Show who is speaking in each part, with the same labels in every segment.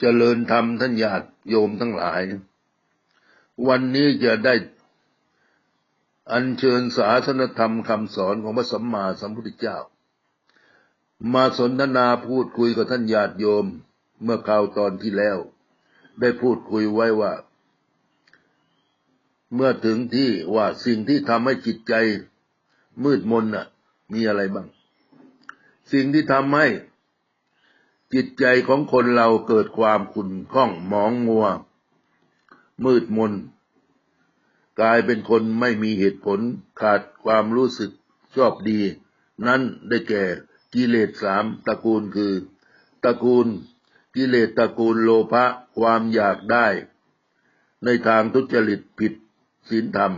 Speaker 1: เจริญธรรมท่านญาติโยมทั้งหลาย วันนี้จะได้อัญเชิญศาสนธรรมคำสอนของพระสัมมาสัมพุทธเจ้า มาสนทนาพูดคุยกับท่านญาติโยมเมื่อคราวตอนที่แล้ว ได้พูดคุยไว้ว่า เมื่อถึงที่ว่าสิ่งที่ทำให้จิตใจมืดมนน่ะ มีอะไรบ้าง สิ่งที่ทำให้ จิตใจของคนเราเกิดความขุ่นข้องหมองมัว มืดมน กลายเป็นคนไม่มีเหตุผลขาดความรู้สึกชอบดี นั้นได้แก่กิเลสสามตระกูลคือตระกูล กิเลสตระกูลโลภะความอยากได้ ในทางทุจริตผิดศีลธรรม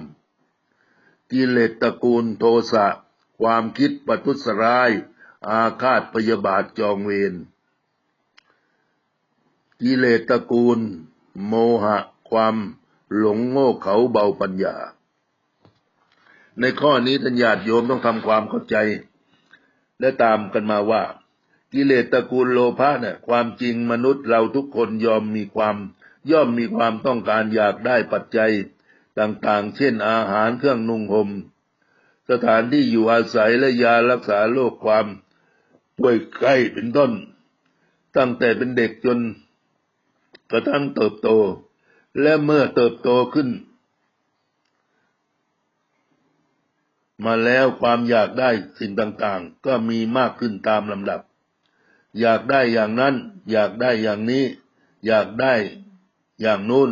Speaker 1: กิเลสตระกูลโทสะความคิดปัทุสร้าย อาฆาตพยาบาทจองเวร กิเลสตระกูล โมหะ ความหลงโง่เขาเบาปัญญา ในข้อนี้ท่านญาติโยมต้องทำความเข้าใจ และตามกันมาว่า กิเลสตระกูลโลภะเนี่ยความจริงมนุษย์เราทุกคนยอมมีความย่อมมีความต้องการอยากได้ปัจจัยต่างๆ เช่นอาหารเครื่องนุ่งห่มสถานที่อยู่อาศัยและยารักษาโรคความป่วยไข้เป็นต้น ตั้งแต่เป็นเด็กจน กระทั่งเติบโต และเมื่อเติบโตขึ้น มาแล้วความอยากได้สิ่งต่างๆ ก็มีมากขึ้นตามลำดับ อยากได้อย่างนั้น อยากได้อย่างนี้ อยากได้อย่างนู้น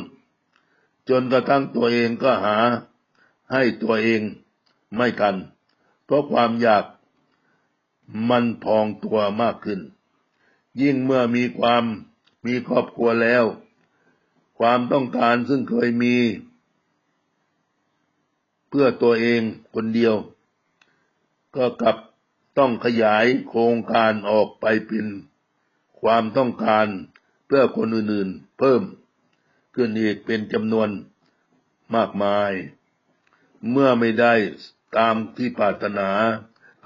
Speaker 1: จนกระทั่งตัวเองก็หาให้ตัวเองไม่ทัน เพราะความอยากมันพองตัวมากขึ้น ยิ่งเมื่อมีความ มีครอบครัวแล้ว ความต้องการซึ่งเคยมี เพื่อตัวเองคนเดียว ก็กลับต้องขยายโครงการออกไปเป็นความต้องการเพื่อคนอื่นๆ เพิ่มขึ้นอีกเป็นจำนวนมากมาย เมื่อไม่ได้ตามที่ปรารถนา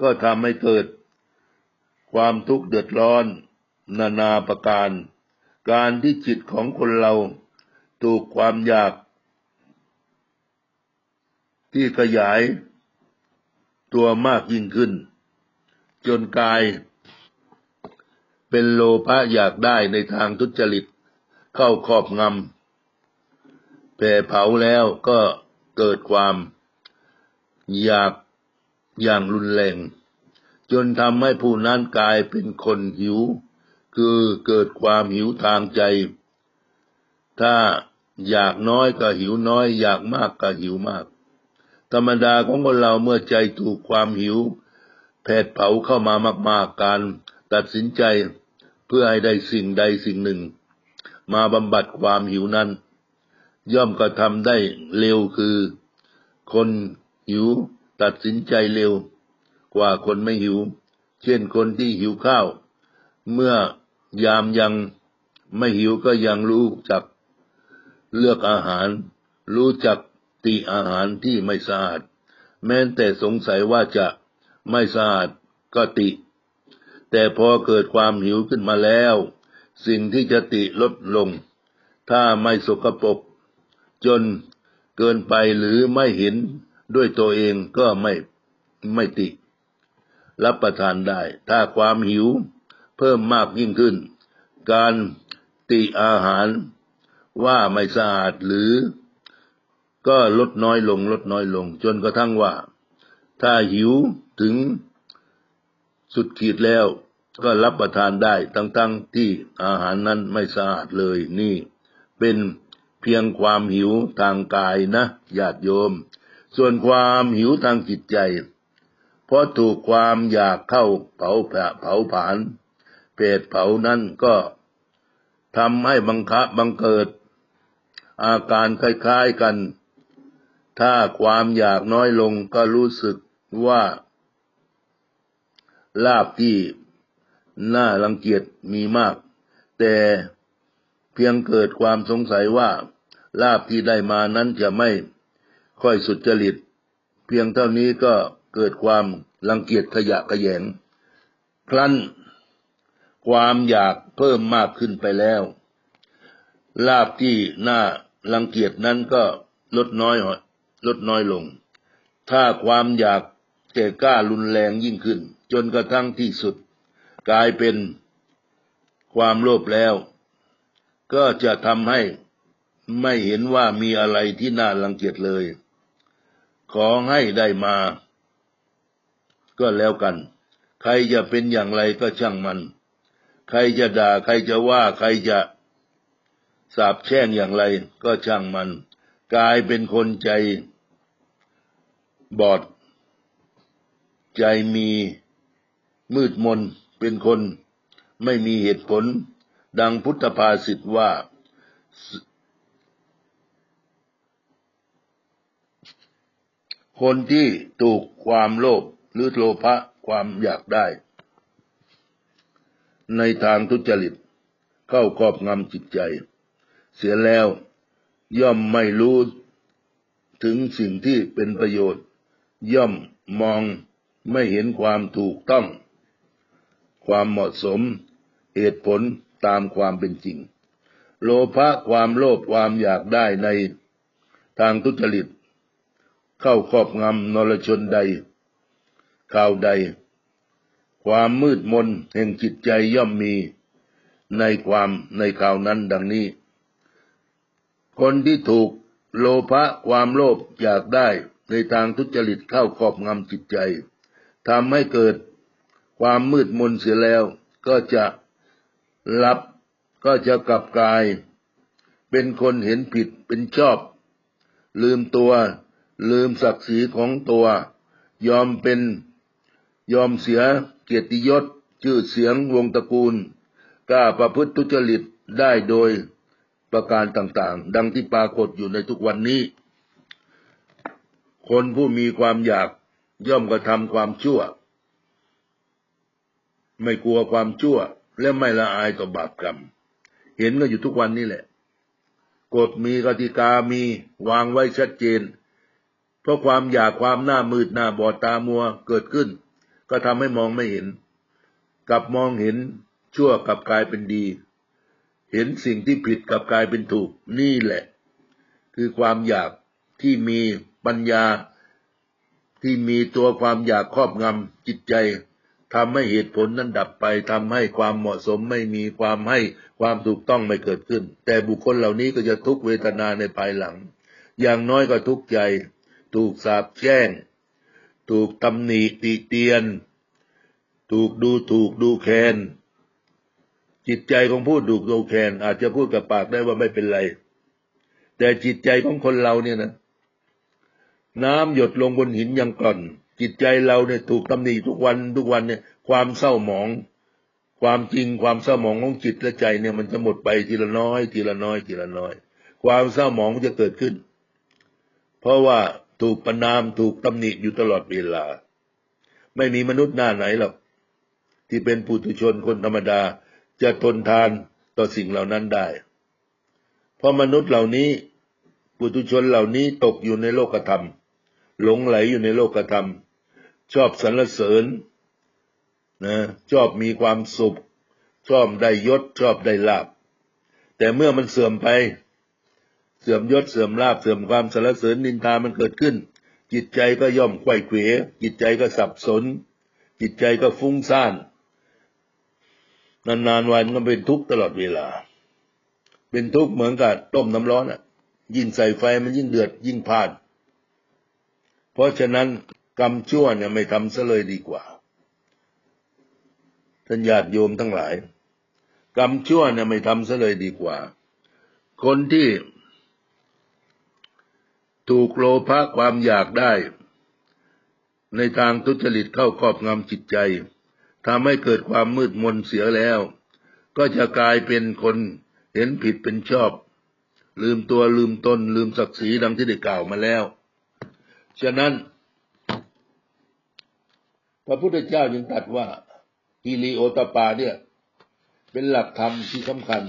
Speaker 1: ก็ทำให้เกิด ความทุกข์เดือดร้อน นานาประการ การที่จิตของคนเราถูกความอยาก ที่ขยายตัวมากยิ่งขึ้น จนกาย เป็นโลภะอยากได้ในทางทุจริตเข้าครอบงำแผ่เผาแล้วก็เกิดความอยากอย่างรุนแรง จนทำให้ผู้นั้นกลายเป็นคนหิว คือเกิดความหิวทางใจ ถ้าอยากน้อยก็หิวน้อย อยากมากก็หิวมาก ธรรมดาของคนเราเมื่อใจถูกความหิวแผดเผาเข้ามามากๆการตัดสินใจเพื่อให้ได้สิ่งใดสิ่งหนึ่ง มาบำบัดความหิวนั้น ย่อมกระทำได้เร็วคือ คนหิวตัดสินใจเร็ว กว่าคนไม่หิว เช่นคนที่หิวข้าว เมื่อ ยามยังไม่หิวก็ยังรู้จักเลือกอาหาร รู้จักตีอาหารที่ไม่สะอาด แม้แต่สงสัยว่าจะไม่สะอาดก็ติ แต่พอเกิดความหิวขึ้นมาแล้ว สิ่งที่จะติลดลง ถ้าไม่สกปรกจนเกินไปหรือไม่เห็นด้วยตัวเองก็ไม่ไม่ติ รับประทานได้ ถ้าความหิว เพิ่มมากยิ่งขึ้น การติอาหารว่าไม่สะอาดหรือ ก็ลดน้อยลงลดน้อยลง จนกระทั่งว่า ถ้าหิวถึงสุดขีดแล้วก็รับประทานได้ทั้งๆที่อาหารนั้นไม่สะอาดเลยนี่ เป็นเพียงความหิวทางกายนะญาติโยม ส่วนความหิวทางจิตใจ เพราะถูกความอยากเข้าเผาเผาผลาญ เพศเผานั้นก็ทำให้บังคับบังเกิด อาการคล้ายๆกัน ถ้าความอยากน้อยลงก็รู้สึกว่า ลาบที่น่ารังเกียจมีมาก แต่เพียงเกิดความสงสัยว่า ลาบที่ได้มานั้นจะไม่ค่อยสุดจริต เพียงเท่านี้ก็เกิดความรังเกียจขยะขยง ครั้น ความอยากเพิ่มมากขึ้นไปแล้ว ลาบที่น่ารังเกียจนั้นก็ลดน้อยหอยลดน้อยลง ถ้าความอยากแก่กล้ารุนแรงยิ่งขึ้น จนกระทั่งที่สุด กลายเป็นความโลภแล้ว ก็จะทำให้ไม่เห็นว่ามีอะไรที่น่ารังเกียจเลย ขอให้ได้มา ก็แล้วกัน ใครจะเป็นอย่างไรก็ช่างมัน ใครจะด่าใครจะว่าใครจะสาบแช่งอย่างไร ก็ช่างมัน กลายเป็นคนใจบอด ใจมีมืดมนเป็นคนไม่มีเหตุผล ดังพุทธภาษิตว่า คนที่ถูกความโลภหรือโลภะความอยากได้ ในทางทุจริต เข้าครอบงำจิตใจ เสียแล้วย่อมไม่รู้ถึงสิ่งที่เป็นประโยชน์ ย่อมมองไม่เห็นความถูกต้อง ความเหมาะสมเหตุผลตามความเป็นจริง โลภะความโลภความอยากได้ในทางทุจริต เข้าครอบงำนรชนใดข่าวใด ความมืดมนแห่งจิตใจย่อมมีในความในข่าวนั้นดังนี้ คนที่ถูกโลภะความโลภอยากได้ในทางทุจริตเข้าครอบงำจิตใจทำให้เกิดความมืดมนเสียแล้ว ก็จะรับก็จะกลับกลาย เป็นคนเห็นผิดเป็นชอบ ลืมตัว ลืมศักดิ์ศรีของตัว ยอมเป็นยอมเสีย เกียรติยศ ชื่อเสียงวงตระกูล กล้าประพฤติทุจริตได้โดยประการต่างๆ ดังที่ปรากฏอยู่ในทุกวันนี้ คนผู้มีความอยากย่อมกระทำความชั่ว ไม่กลัวความชั่ว และไม่ละอายต่อบาปกรรม เห็นก็อยู่ทุกวันนี้แหละ กฎมีกติกามีวางไว้ชัดเจน เพราะความอยากความหน้ามืดหน้าบอดตามัวเกิดขึ้น ก็ทำให้มองไม่เห็น กลับมองเห็นชั่วกลับกลายเป็นดี เห็นสิ่งที่ผิดกลับกลายเป็นถูกนี่แหละ คือความอยากที่มีปัญญา ที่มีตัวความอยากครอบงำจิตใจทำให้เหตุผลนั้นดับไปทำให้ความเหมาะสมไม่มีความให้ความถูกต้องไม่เกิดขึ้น แต่บุคคลเหล่านี้ก็จะทุกเวทนาในภายหลัง อย่างน้อยก็ทุกข์ใจ ถูกสาปแช่ง ถูกตำหนิติเตียน ถูกดูถูกดูแคลนจิตใจของผู้ถูกดูแคลนอาจจะพูดกับปากได้ว่าไม่เป็นไร แต่จิตใจของคนเราเนี่ยนะ น้ำหยดลงบนหินยังกร่อน จิตใจเราเนี่ยถูกตำหนิทุกวันทุกวันเนี่ย ความเศร้าหมอง ความจริงความเศร้าหมองของจิตและใจเนี่ยมันจะหมดไปทีละน้อย ทีละน้อย ทีละน้อย ความเศร้าหมองมันจะเกิดขึ้น เพราะว่า ถูกประนามถูกตำหนิอยู่ตลอดเวลา ไม่มีมนุษย์หน้าไหนหรอกที่เป็นปุถุชนคนธรรมดาจะทนทานต่อสิ่งเหล่านั้นได้ เพราะมนุษย์เหล่านี้ ปุถุชนเหล่านี้ตกอยู่ในโลกธรรม หลงไหลอยู่ในโลกธรรม ชอบสรรเสริญนะชอบมีความสุข ชอบได้ยศชอบได้ลาบ แต่เมื่อมันเสื่อมไป เสื่อมยศเสื่อมลาบเสื่อมความสรรเสริญนินทามันเกิดขึ้น จิตใจก็ย่อมไขว้เขวจิตใจก็สับสน จิตใจก็ฟุ้งซ่าน นานๆวันก็เป็นทุกข์ตลอดเวลา เป็นทุกข์เหมือนกับต้มน้ำร้อนอะ ยิ่งใส่ไฟมันยิ่งเดือดยิ่งพลาด เพราะฉะนั้นกรรมชั่วเนี่ยไม่ทำซะเลยดีกว่าท่านญาติโยมทั้งหลาย กรรมชั่วเนี่ยไม่ทำซะเลยดีกว่า คนที่ ถูกโลภะความอยากได้ ในทางทุจริตเข้าครอบงำจิตใจทำให้เกิดความมืดมนเสียแล้ว ก็จะกลายเป็นคนเห็นผิดเป็นชอบ ลืมตัวลืมตนลืมศักดิ์ศรีดังที่ได้กล่าวมาแล้ว ฉะนั้น พระพุทธเจ้าจึงตรัสว่าฮิริโอตปาเนี่ย เป็นหลักธรรมที่สำคัญ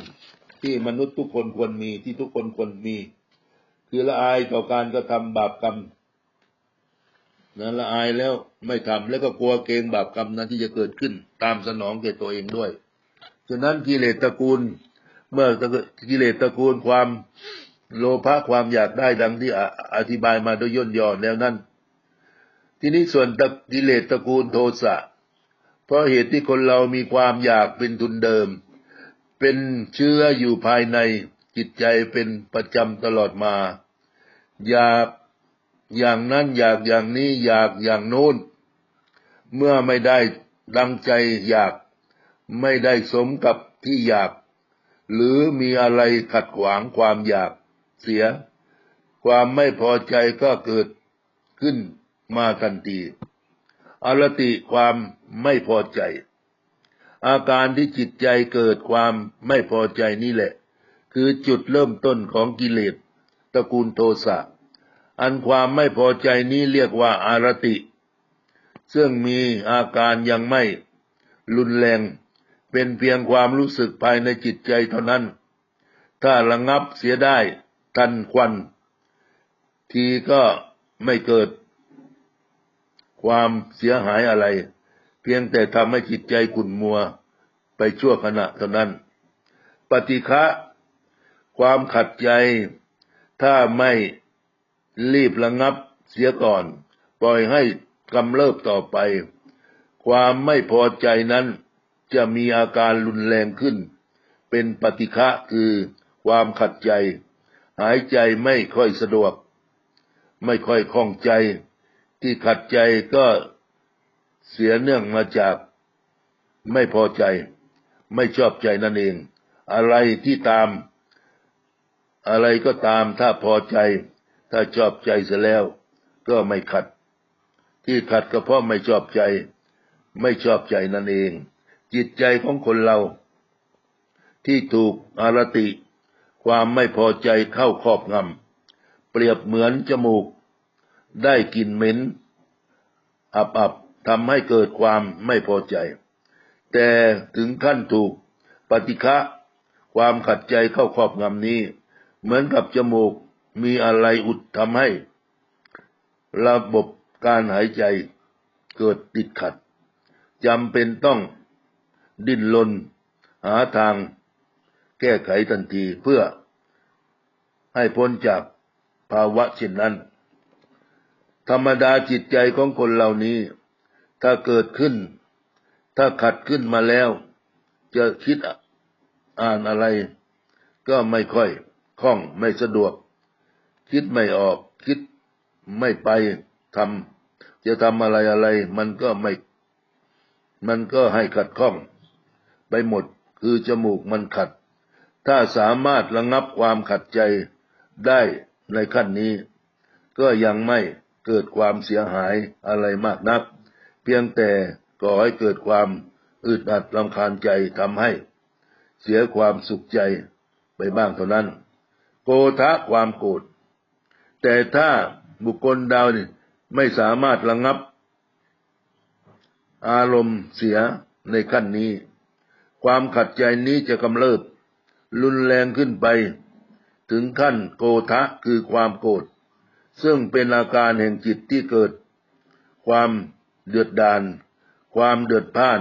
Speaker 1: ที่มนุษย์ทุกคนควรมีที่ทุกคนควรมี คือละอายต่อการกระทำบาปกรรมนะละอายแล้วไม่ทำแล้วก็กลัวเกงบาปกรรมนั้นที่จะเกิดขึ้น ตามสนองแก่ตัวเองด้วย ฉะนั้นกิเลสตระกูล เมื่อกิเลสตระกูลความโลภะความอยากได้ดังที่ออธิบายมาโดยย่นย่อแล้วนั้น ทีนี้ส่วนกิเลสตระกูลโทสะ เพราะเหตุที่คนเรามีความอยากเป็นทุนเดิม เป็นเชื้ออยู่ภายในจิตใจเป็นประจำตลอดมา อยากอย่างนั้นอยากอย่างนี้อยากอย่างโน้น เมื่อไม่ได้ดังใจอยากไม่ได้สมกับที่อยาก หรือมีอะไรขัดขวางความอยากเสีย ความไม่พอใจก็เกิดขึ้นมาทันทีอรติความไม่พอใจ อาการที่จิตใจเกิดความไม่พอใจนี่แหละ คือจุดเริ่มต้นของกิเลส ตระกูลโทสะ อันความไม่พอใจนี้เรียกว่าอารติ ซึ่งมีอาการยังไม่รุนแรง เป็นเพียงความรู้สึกภายในจิตใจเท่านั้น ถ้าระงับเสียได้ทันควัน ทีก็ไม่เกิด ความเสียหายอะไร เพียงแต่ทำให้จิตใจขุ่นมัวไปชั่วขณะเท่านั้น ปฏิฆะความขัดใจ ถ้าไม่รีบระงับเสียก่อน ปล่อยให้กำเริบต่อไป ความไม่พอใจนั้นจะมีอาการรุนแรงขึ้น เป็นปฏิฆะคือความขัดใจ หายใจไม่ค่อยสะดวก ไม่ค่อยคล่องใจ ที่ขัดใจก็เสียเนื่องมาจาก ไม่พอใจ ไม่ชอบใจนั่นเอง อะไรที่ตาม อะไรก็ตามถ้าพอใจ ถ้าชอบใจเสียแล้ว ก็ไม่ขัด ที่ขัดก็เพราะไม่ชอบใจ ไม่ชอบใจนั่นเอง จิตใจของคนเรา ที่ถูกอารติ ความไม่พอใจเข้าครอบงำเปรียบเหมือนจมูก ได้กลิ่นเหม็น อับอับทำให้เกิดความไม่พอใจ แต่ถึงขั้นถูกปฏิฆะความขัดใจเข้าครอบงำนี้ เหมือนกับจมูกมีอะไรอุดทำให้ ระบบการหายใจเกิดติดขัดจำเป็นต้องดิ้นรนหาทางแก้ไขทันทีเพื่อให้พ้นจากภาวะเช่นนั้น ธรรมดาจิตใจของคนเหล่านี้ ถ้าเกิดขึ้น ถ้าขัดขึ้นมาแล้ว จะคิดอ่านอะไรก็ไม่ค่อย คล่องไม่สะดวก คิดไม่ออกคิดไม่ไปทำจะทำอะไรอะไร มันก็ไม่ มันก็ให้ขัดข้อง ไปหมดคือจมูกมันขัด ถ้าสามารถระงับความขัดใจได้ในขั้นนี้ ก็ยังไม่เกิดความเสียหายอะไรมากนัก เพียงแต่ก่อให้เกิดความอึดอัดลำคาญใจทำให้ เสียความสุขใจไปบ้างเท่านั้น โกทะความโกรธแต่ถ้าบุคคลดาวนี่ไม่สามารถระงับ อารมณ์เสียในขั้นนี้ ความขัดใจนี้จะกำเริบ รุนแรงขึ้นไป ถึงขั้นโกทะคือความโกรธซึ่งเป็นอาการแห่งจิตที่เกิด ความเดือดดาน ความเดือดพ่าน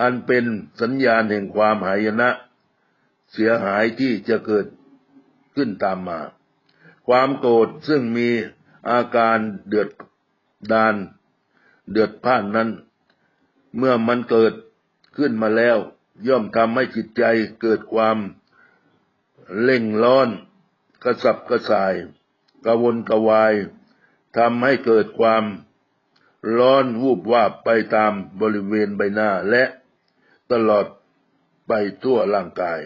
Speaker 1: อันเป็นสัญญาณแห่งความหายนะ เสียหายที่จะเกิด ขึ้นตามมา ความโกรธซึ่งมีอาการเดือดดาน เดือดพ่านนั้น เมื่อมันเกิดขึ้นมาแล้ว ย่อมทำให้จิตใจเกิดความเล่งร้อน กระสับกระส่าย กระวนกระวายทำให้เกิดความร้อนวูบวาบไปตามบริเวณใบหน้าและตลอดไปทั่วร่างกาย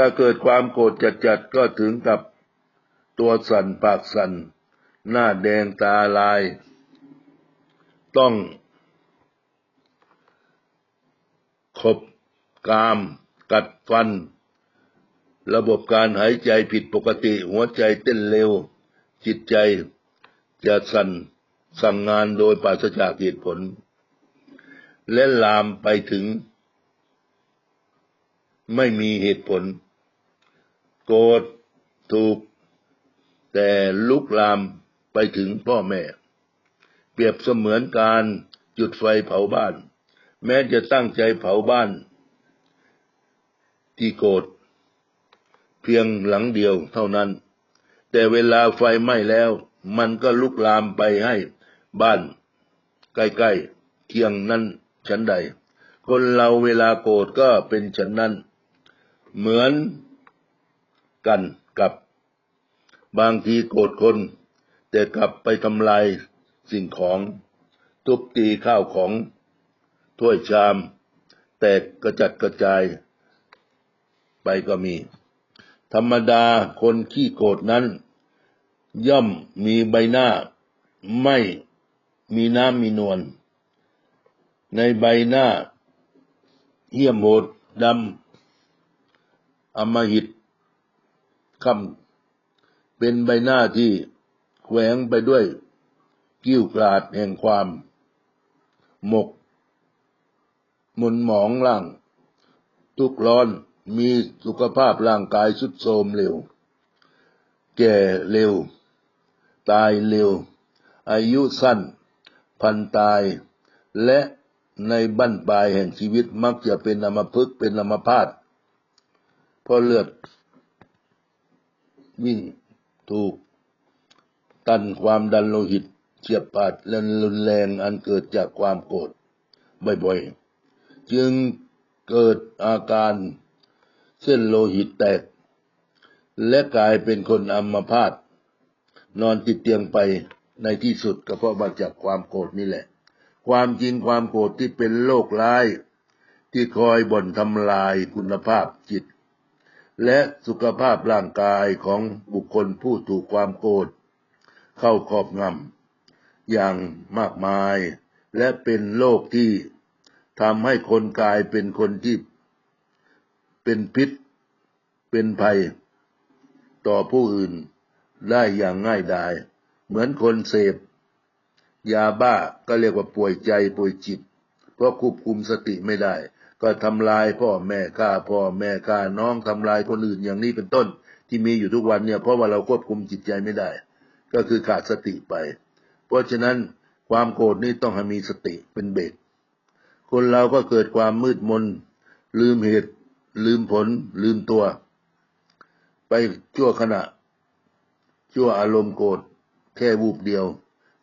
Speaker 1: ถ้าเกิดความโกรธจัดๆก็ถึงกับตัวสั่นปากสั่น หน้าแดงตาลาย ต้องขบกาม กัดฟัน ระบบการหายใจผิดปกติ หัวใจเต้นเร็ว จิตใจจะสั่นสั่งงานโดยปราศจากเหตุผล และลามไปถึง ไม่มีเหตุผล โกรธถูก แต่ลุกลามไปถึงพ่อแม่ เปรียบเสมือนการจุดไฟเผาบ้าน แม้จะตั้งใจเผาบ้าน ที่โกรธเพียงหลังเดียวเท่านั้น แต่เวลาไฟไหม้แล้ว มันก็ลุกลามไปให้บ้าน ใกล้ๆเคียงนั้นฉันใด คนเราเวลาโกรธก็เป็นฉันนั้น เหมือน กันกับบางทีโกรธคน แต่กลับไปทำลายสิ่งของทุบตีข้าวของ ถ้วยชาม แตกกระจัดกระจาย ไปก็มี ธรรมดาคนขี้โกรธนั้น ย่อมมีใบหน้า ไม่มีน้ำมีนวลในใบหน้า เหี้ยมโหดดำอำมหิต คำเป็นใบหน้าที่แขวงไปด้วย กิ้วกราดแห่งความ หมก หมุนหมองร่าง ทุกร้อนมีสุขภาพร่างกายสุดโทรมเร็ว แก่เร็ว ตายเร็ว อายุสั้น พันตาย และในบั้นปลายแห่งชีวิตมักจะเป็นอัมพฤกษ์เป็นอัมพาตเพราะเลือด วิ่งถูก ตันความดันโลหิตเฉียบพลัดและรุนแรงอันเกิดจากความโกรธบ่อยๆ จึงเกิดอาการเส้นโลหิตแตก และกลายเป็นคนอัมพาตนอนติดเตียงไปในที่สุดก็เพราะมาจากความโกรธนี่แหละ ความจริงความโกรธที่เป็นโรคร้าย ที่คอยบ่นทำลายคุณภาพจิต และสุขภาพร่างกายของบุคคลผู้ถูกความโกรธเข้าครอบงำอย่างมากมาย และเป็นโรคที่ทำให้คนกลายเป็นคนที่เป็นพิษ เป็นภัย ต่อผู้อื่นได้อย่างง่ายดาย เหมือนคนเสพ ยาบ้าก็เรียกว่าป่วยใจป่วยจิต เพราะควบคุมสติไม่ได้ ก็ทำลายพ่อแม่ฆ่าพ่อแม่ฆ่าน้องทำลายคนอื่นอย่างนี้เป็นต้น ที่มีอยู่ทุกวันเนี่ยเพราะว่าเราควบคุมจิตใจไม่ได้ ก็คือขาดสติไป เพราะฉะนั้นความโกรธนี่ต้องมีสติเป็นเบรกคนเราก็เกิดความมืดมน ลืมเหตุ ลืมผล ลืมตัว ไปชั่วขณะ ชั่วอารมณ์โกรธแค่วูบเดียว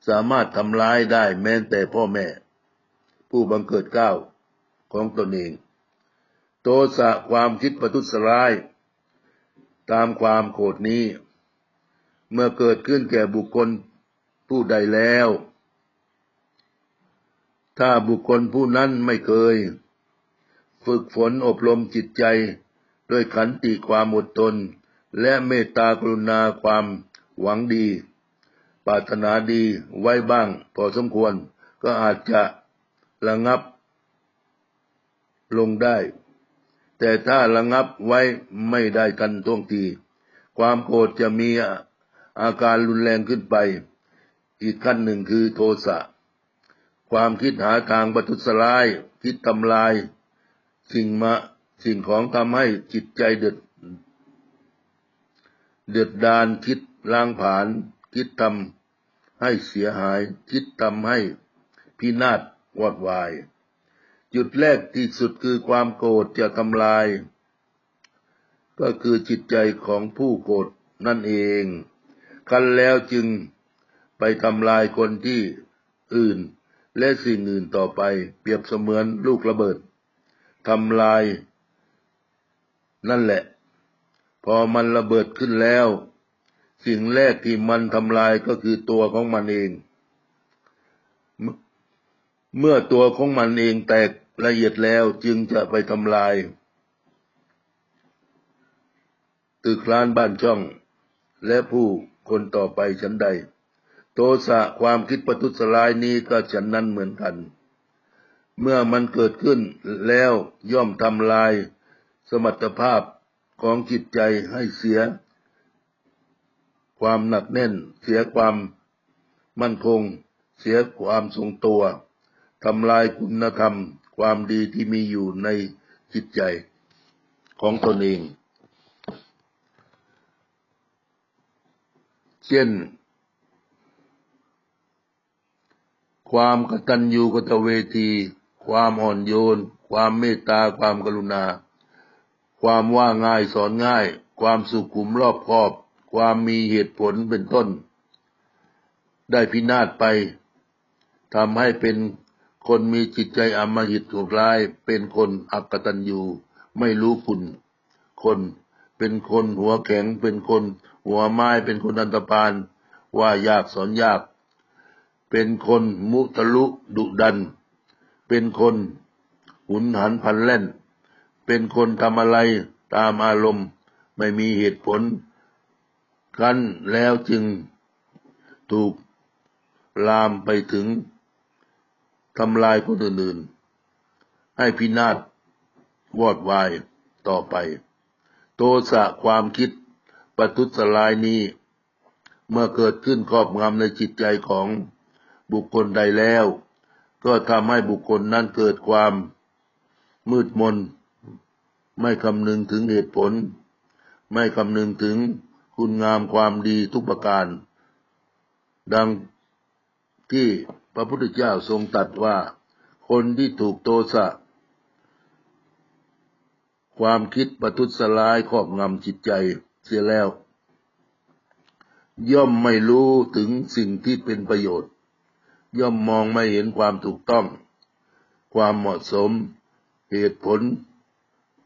Speaker 1: สามารถทำร้ายได้แม้แต่พ่อแม่ ผู้บังเกิดเก้า ของตนเอง โทสะความคิดประทุษร้าย ตามความโกรธนี้ เมื่อเกิดขึ้นแก่บุคคลผู้ใดแล้ว ถ้าบุคคลผู้นั้นไม่เคย ฝึกฝนอบรมจิตใจด้วยขันติความอดทน และเมตตากรุณาความหวังดี ปรารถนาดีไว้บ้างพอสมควรก็อาจจะระงับ ลงได้ แต่ถ้าระงับไว้ไม่ได้ทันท่วงที ความโกรธจะมีอาการรุนแรงขึ้นไป อีกขั้นหนึ่งคือโทสะ ความคิดหาทางประทุษร้าย คิดทำลาย สิ่งมาสิ่งของทำให้จิตใจเดือดเดือดดานคิดล้างผาญคิดทำให้เสียหาย คิดทำให้พินาศวอดวาย จุดแรกที่สุดคือความโกรธจะทำลาย ก็คือจิตใจของผู้โกรธนั่นเอง คันแล้วจึงไปทำลายคนที่อื่น และสิ่งอื่นต่อไป เปรียบเสมือนลูกระเบิดทำลาย นั่นแหละ พอมันระเบิดขึ้นแล้ว สิ่งแรกที่มันทำลายก็คือตัวของมันเองเมื่อตัวของมันเองแตก ละเอียดแล้วจึงจะไปทำลาย ตึกร้านบ้านช่อง และผู้คนต่อไปฉันใด โทสะความคิดประทุษร้ายนี้ก็ฉันนั้นเหมือนกัน เมื่อมันเกิดขึ้นแล้วย่อมทำลาย สมรรถภาพของจิตใจให้เสีย ความหนักแน่น เสียความมั่นคง เสียความทรงตัวทำลายคุณธรรม ความดีที่มีอยู่ในจิตใจของตนเอง เช่น ความกตัญญูกตเวที ความอ่อนโยน ความเมตตา ความกรุณา ความว่าง่ายสอนง่าย ความสุขุมรอบคอบ ความมีเหตุผลเป็นต้น ได้พินาศไปทำให้เป็น คนมีจิตใจอำมหิตโหดร้าย เป็นคนอักตันยูไม่รู้คุณ คนเป็นคนหัวแข็งเป็นคน หัวไม้เป็นคนอันตพานว่ายากสอนยาก เป็นคนมุทะลุดุดัน เป็นคนหุนหันพันแล่น เป็นคนทำอะไรตามอารมณ์ ไม่มีเหตุผลกันแล้วจึงถูกลามไปถึง ทำลายคนอื่นๆ ให้พินาศวอดวายต่อไป โทสะความคิดปทุสลายนี้ เมื่อเกิดขึ้นครอบงำในจิตใจของบุคคลใดแล้ว ก็ทำให้บุคคลนั้นเกิดความมืดมน ไม่คำนึงถึงเหตุผล ไม่คำนึงถึงคุณงามความดีทุกประการ ดังที่ พระพุทธเจ้าทรงตรัสว่า คนที่ถูกโทสะ ความคิดประทุษร้ายครอบงำจิตใจเสียแล้ว ย่อมไม่รู้ถึงสิ่งที่เป็นประโยชน์ ย่อมมองไม่เห็นความถูกต้อง ความเหมาะสม เหตุผล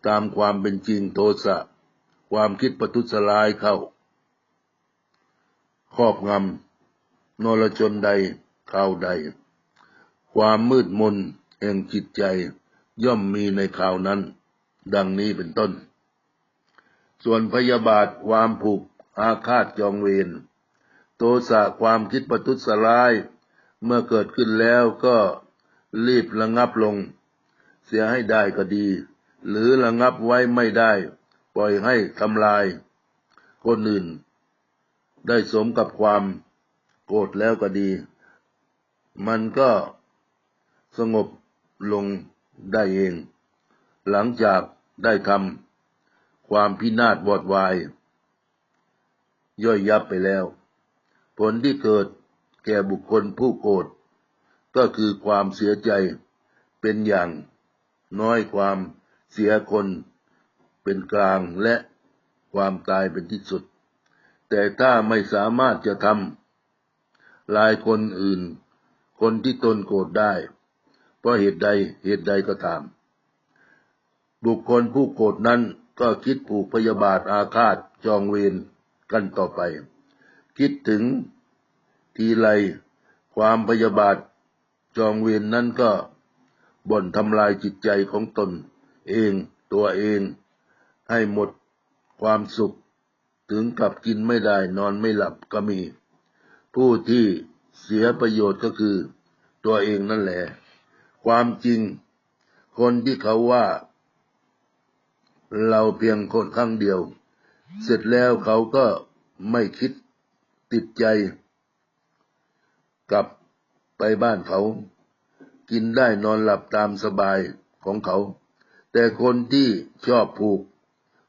Speaker 1: ตามความเป็นจริงโทสะ ความคิดประทุษร้ายเข้า ครอบงำนรชนใด ข่าวใด ความมืดมนแห่งจิตใจย่อมมีในข่าวนั้น ดังนี้เป็นต้น ส่วนพยาบาทความผูกอาฆาตจองเวรโทสะความคิดประทุษร้าย เมื่อเกิดขึ้นแล้วก็รีบระงับลง เสียให้ได้ก็ดี หรือระงับไว้ไม่ได้ ปล่อยให้ทำลาย คนอื่น ได้สมกับความโกรธแล้วก็ดี มันก็สงบลงได้เอง หลังจากได้ทำความพินาศวอดวาย ย่อยยับไปแล้ว ผลที่เกิดแก่บุคคลผู้โกรธก็คือความเสียใจเป็นอย่างน้อยความเสียคนเป็นกลางและความตายเป็นที่สุด แต่ถ้าไม่สามารถจะทำลายคนอื่น คนที่ตนโกรธได้ เพราะเหตุใดเหตุใดก็ตาม บุคคลผู้โกรธนั้นก็คิดผูกพยาบาทอาฆาตจองเวรกันต่อไป คิดถึงทีไรความพยาบาทจองเวรนนั้นก็บ่นทำลายจิตใจของตน เองตัวเอง ให้หมดความสุข ถึงกับกินไม่ได้นอนไม่หลับก็มี ผู้ที่ เสียประโยชน์ก็คือตัวเองนั่นแหละ ความจริง คนที่เขาว่า เราเพียงคนครั้งเดียว เสร็จแล้วเขาก็ไม่คิดติดใจ กลับไปบ้านเขา กินได้นอนหลับตามสบายของเขา แต่คนที่ชอบผูก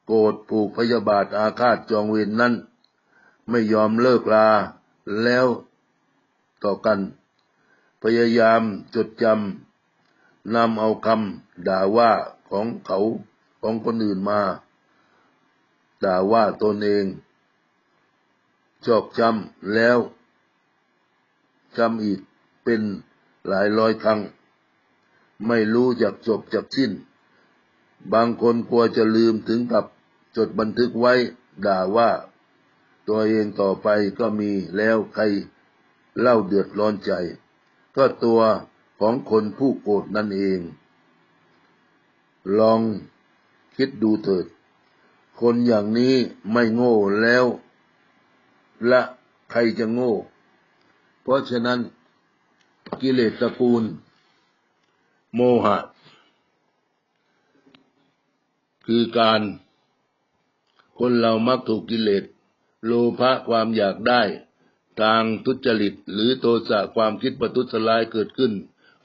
Speaker 1: โกรธผูกพยาบาทอาฆาตจองเวรนนั้น ไม่ยอมเลิกลาแล้ว ต่อกัน พยายามจดจำนำเอาคำด่าว่าของเขาของคนอื่นมา ด่าว่าตนเองจอกจำแล้วจำอีกเป็นหลายร้อยครั้ง ไม่รู้จักจบจักสิ้น บางคนกลัวจะลืมถึงกับจดบันทึกไว้ด่าว่า ตัวเองต่อไปก็มีแล้วใคร เล่าเดือดร้อนใจ ก็ตัวของคนผู้โกรธนั่นเอง ลองคิดดูเถิด คนอย่างนี้ไม่โง่แล้ว ละใครจะโง่ เพราะฉะนั้นกิเลสตระกูล โมหะ คือการคนเรามักถูกกิเลส โลภะความอยากได้ ทางทุจริตหรือโทสะความคิดประทุษร้ายเกิดขึ้น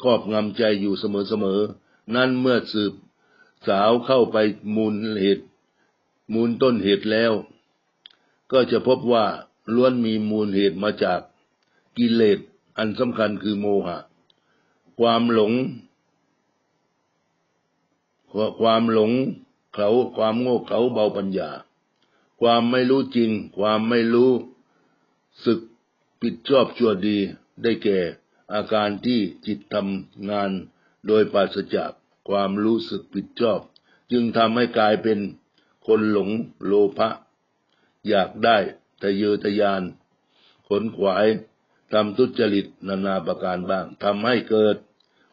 Speaker 1: ครอบงำใจอยู่เสมอๆ นั่นเมื่อสืบสาวเข้าไปมูลเหตุ มูลต้นเหตุแล้ว ก็จะพบว่าล้วนมีมูลเหตุมาจากกิเลสอันสำคัญคือโมหะ ความหลง ความหลงเขาความโง่เขาเบาปัญญา ความไม่รู้จริง ความไม่รู้สึก ผิดชอบชั่วดีได้แก่ อาการที่จิตทำงานโดยปราศจากความรู้สึกผิดชอบ จึงทำให้กลายเป็นคนหลงโลภะอยากได้ทะเยอทะยาน ขนขวายทำทุจริตนานาประการบ้างทำให้เกิด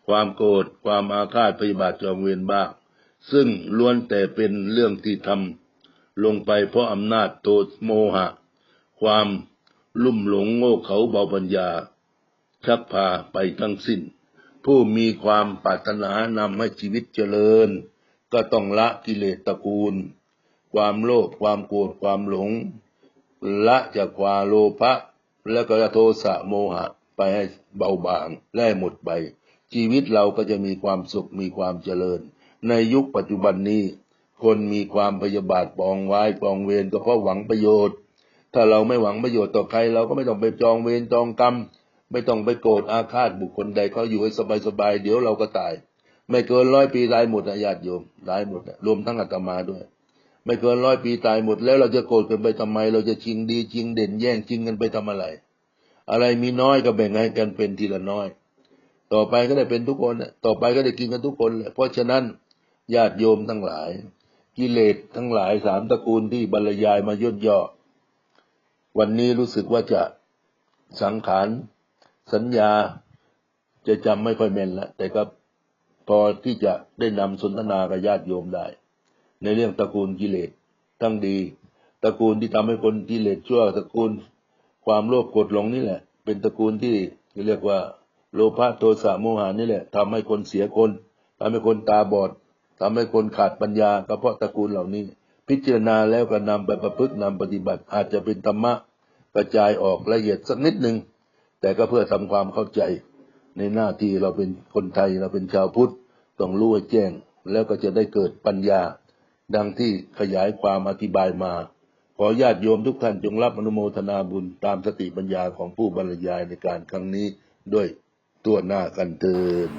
Speaker 1: ความโกรธความอาฆาตพยาบาทจองเวรบ้าง ซึ่งล้วนแต่เป็นเรื่องที่ทำลงไปเพราะอำนาจโทโมหะ ความ ลุ่มหลงโง่เขาเบาปัญญา ชักพาไปทั้งสิ้น ผู้มีความปรารถนานำให้ชีวิตเจริญ ก็ต้องละกิเลสตระกูล ความโลภความโกรธความหลง ละจากความโลภะและก็โทสะโมหะไปให้เบาบางและให้หมดไป ชีวิตเราก็จะมีความสุขมีความเจริญ ในยุคปัจจุบันนี้ คนมีความพยาบาทปองไว้ปองเวรก็เพราะหวังประโยชน์ ถ้าเราไม่หวังประโยชน์ต่อใคร เราก็ไม่ต้องไปจองเวรจองกรรม ไม่ต้องไปโกรธอาฆาตบุคคลใดเขาอยู่ให้สบายๆเดี๋ยวเราก็ตาย ไม่เกินร้อยปีตายหมดนะญาติโยมตายหมดนะรวมทั้งอาตมาด้วย ไม่เกินร้อยปีตายหมดแล้วเราจะโกรธกันไปทำไม เราจะชิงดีชิงเด่นแย่งชิงกันไปทำอะไร อะไรมีน้อยก็แบ่งให้กันเป็นทีละน้อย ต่อไปก็ได้เป็นทุกคนต่อไปก็ได้กินกันทุกคนแหละเพราะฉะนั้นญาติโยมทั้งหลาย กิเลสทั้งหลายสามตระกูลที่บรรยายมาย่นย่อ วันนี้รู้สึกว่าจะสังขารสัญญาจะจำไม่ค่อยแม่นแล้วแต่ก็พอที่จะได้นำสนทนากับญาติโยมได้ ในเรื่องตระกูลกิเลสทั้งดีตระกูลที่ทำให้คนกิเลสชั่วตระกูลความโลภโกรธหลงนี่แหละ เป็นตระกูลที่เรียกว่า โลภะโทสะโมหานี่แหละทำให้คนเสียคนทำให้คนตาบอดทำให้คนขาดปัญญาก็เพราะตระกูลเหล่านี้ พิจารณาแล้วก็นำไปประพฤตินำปฏิบัติอาจจะเป็นธรรมะกระจายออกละเอียดสักนิดหนึ่งแต่ก็เพื่อทำความเข้าใจ ในหน้าที่เราเป็นคนไทยเราเป็นชาวพุทธต้องรู้ให้แจ้ง แล้วก็จะได้เกิดปัญญา ดังที่ขยายความอธิบายมา ขอญาติโยมทุกท่านจงรับอนุโมทนาบุญตามสติปัญญาของผู้บรรยายในการครั้งนี้ด้วยตัวหน้ากันเทิน